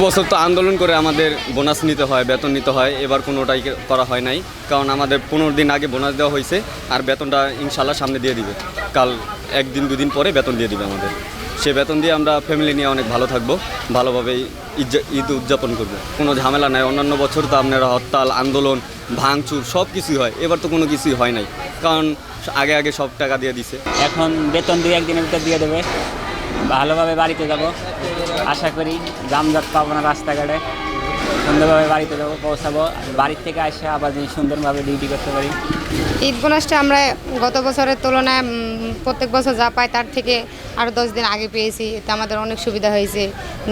বছর তো আন্দোলন করে আমাদের বোনাস নিতে হয়, বেতন নিতে হয়, এবার কোনোটাই করা হয় নাই। কারণ আমাদের পনেরো দিন আগে বোনাস দেওয়া হয়েছে, আর বেতনটা ইনশাল্লাহ সামনে দিয়ে দিবে। কাল একদিন, দুদিন পরে বেতন দিয়ে দিবে আমাদের। সে বেতন দিয়ে আমরা ফ্যামিলি নিয়ে অনেক ভালো থাকব ভালোভাবে ঈদ- উদযাপন করব। কোনো ঝামেলা নাই, অন্যান্য বছর তো আপনারা হরতাল, আন্দোলন, ভাঙচুর, সব কিছুই হয়। এবার তো কোনো কিছুই হয় নাই, কারণ আগে আগে সব টাকা দিয়ে দিছে। এখন বেতন দুই একদিনের ভিতর দিয়ে দেবে। ভালোভাবে বাড়িতে যাব। আশা করি জামজাট পাবো না রাস্তাঘাটে। সুন্দরভাবে বাড়িতে যাব পৌঁছাবো। বাড়ির থেকে আসে আবার যদি সুন্দরভাবে ডিউটি করতে পারি। ঈদ বোনাসটা আমরা গত বছরের তুলনায় প্রত্যেক বছর যা পাই তার থেকে আরও দশ দিন আগে পেয়েছি। এতে আমাদের অনেক সুবিধা হয়েছে।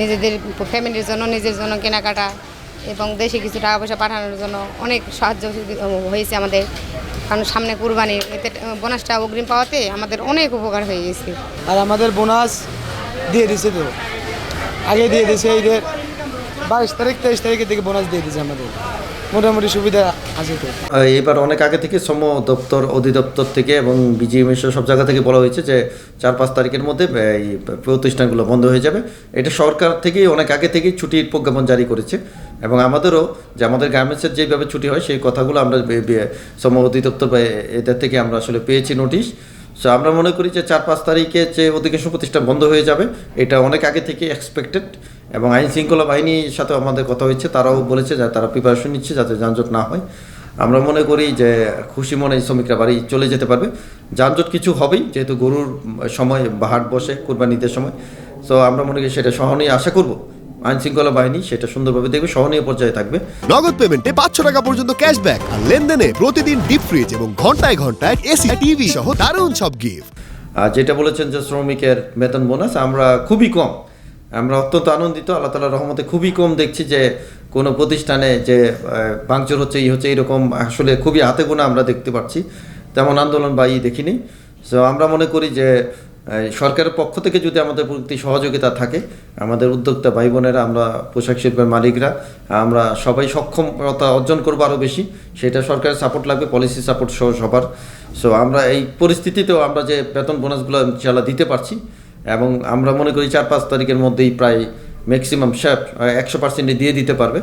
নিজেদের ফ্যামিলির জন্য নিজের জন্য কেনাকাটা এবং দেশে কিছু টাকা পয়সা পাঠানোর জন্য অনেক সাহায্য হয়েছে আমাদের। কারণ সামনে কুরবানি এতে বোনাসটা অগ্রিম পাওয়াতে আমাদের অনেক উপকার হয়ে গেছে। আর আমাদের বোনাস দিয়ে দিছে তো। আগে দিয়ে দিছে ঈদের বাইশ তারিখ, তেইশ তারিখের দিকে বোনাস দিয়ে দিছে আমাদের। মোটামুটি সুবিধা আছে তো। এবার অনেক আগে থেকে শ্রম দপ্তর, অধিদপ্তর থেকে এবং বিজিএমএস সব জায়গা থেকে বলা হয়েছে যে চার পাঁচ তারিখের মধ্যে এই প্রতিষ্ঠানগুলো বন্ধ হয়ে যাবে। এটা সরকার থেকেই অনেক আগে থেকেই ছুটির প্রজ্ঞাপন জারি করেছে। এবং আমাদেরও যে আমাদের গার্মেন্টসের যেভাবে ছুটি হয়, সেই কথাগুলো আমরা শ্রম অধিদপ্তর বা এদের থেকে আমরা আসলে পেয়েছি নোটিশ। সো আমরা মনে করি যে চার পাঁচ তারিখে যে অধিকাংশ প্রতিষ্ঠান বন্ধ হয়ে যাবে, এটা অনেক আগে থেকে এক্সপেক্টেড এবং আইন শৃঙ্খলা বাহিনীর সাথে আমাদের কথা হয়েছে, তারাও বলেছে যে তারা প্রিপারেশন নিচ্ছে যাতে যানজট না হয়। আমরা মনে করি যে খুশি মনে শ্রমিকরা বাড়ি চলে যেতে পারবে। যানজট কিছু হবেই, যেহেতু গরুর সময় হাট বসে কুরবানিদের সময়। সো আমরা মনে করি সেটা সহনীয় আশা করব। আইন শৃঙ্খলা বাহিনী সেটা সুন্দরভাবে দেখবে সহনীয় পর্যায়ে থাকবে। নগদ পেমেন্টে পাঁচশো টাকা পর্যন্ত ক্যাশব্যাক আর লেনদেনে প্রতিদিন ডিপ ফ্রিজ এবং ঘন্টায় ঘন্টায় এসি টিভি সহ দারুণ সব গিফট আর যেটা বলেছেন যে শ্রমিকের বেতন বোনাস আমরা খুবই কম। আমরা অত্যন্ত আনন্দিত আল্লাহ তালার রহমতে খুবই কম দেখছি যে কোনো প্রতিষ্ঠানে যে ভাঙচুর হচ্ছে এই হচ্ছে এরকম আসলে খুবই হাতে গোনা আমরা দেখতে পাচ্ছি। তেমন আন্দোলন বা ই দেখিনি। সো আমরা মনে করি যে সরকারের পক্ষ থেকে যদি আমাদের প্রতি সহযোগিতা থাকে, আমাদের উদ্যোক্তা ভাই বোনেরা আমরা পোশাক শিল্পের মালিকরা, আমরা সবাই সক্ষমতা অর্জন করব আরও বেশি। সেটা সরকারের সাপোর্ট লাগবে পলিসি সাপোর্ট সহ সবার। সো আমরা এই পরিস্থিতিতেও আমরা যে বেতন বোনাসগুলো ইনশাল্লাহ দিতে পারছি, এবং আমরা মনে করি চার পাঁচ তারিখের মধ্যেই প্রায় ম্যাক্সিমাম শেপ একশো পার্সেন্টে দিয়ে দিতে পারবে।